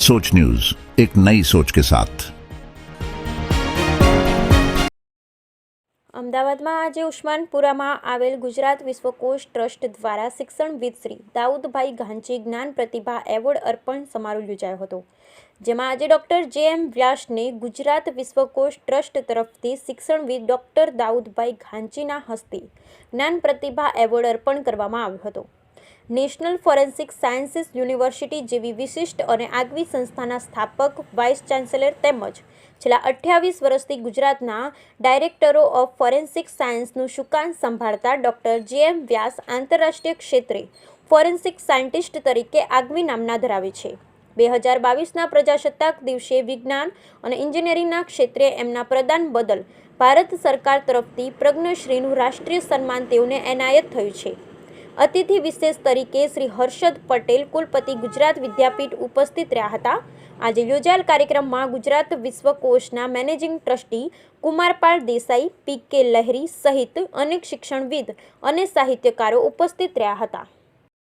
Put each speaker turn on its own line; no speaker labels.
सोच न्यूज एक नई सोच के साथ
અમદાવાદમાં આજે ઉસ્માનપુરામાં આવેલ ગુજરાત વિશ્વકોશ ટ્રસ્ટ દ્વારા શિક્ષણવિદ શ્રી દાઉદભાઈ ગાંચી જ્ઞાન પ્રતિભા એવોર્ડ અર્પણ સમારોહ યોજાયો હતો જેમાં આજે ડૉક્ટર જે એમ વ્યાસને ગુજરાત વિશ્વકોશ ટ્રસ્ટ તરફથી શિક્ષણવિદ ડૉક્ટર દાઉદભાઈ ગાંચીના હસ્તે જ્ઞાન પ્રતિભા એવોર્ડ અર્પણ કરવામાં આવ્યો હતો નેશનલ ફોરેન્સિક સાયન્સીસ યુનિવર્સિટી જેવી વિશિષ્ટ અને આગવી સંસ્થાના સ્થાપક, વાઇસ ચાન્સેલર તેમજ છેલ્લા અઠ્યાવીસ વર્ષથી ગુજરાતના ડાયરેક્ટરો ઓફ ફોરેન્સિક સાયન્સનું સુકાન સંભાળતા ડૉક્ટર જે એમ વ્યાસ આંતરરાષ્ટ્રીય ક્ષેત્રે ફોરેન્સિક સાયન્ટિસ્ટ તરીકે આગવી નામના ધરાવે છે. બે હજાર બાવીસના પ્રજાસત્તાક દિવસે વિજ્ઞાન અને એન્જિનિયરિંગના ક્ષેત્રે એમના પ્રદાન બદલ ભારત સરકાર તરફથી પ્રજ્ઞશ્રીનું રાષ્ટ્રીય સન્માન તેઓને એનાયત થયું છે. અતિથિ વિશેષ તરીકે શ્રી હર્ષદ પટેલ કુલપતિ ગુજરાત વિદ્યાપીઠ ઉપસ્થિત રહ્યા હતા. આજે યોજાયેલ કાર્યક્રમમાં Gujarat વિશ્વકોષના managing trustee Kumarpal Desai, P K Laheri સહિત અનેક શિક્ષણવિદ અને સાહિત્યકારો ઉપસ્થિત રહ્યા હતા.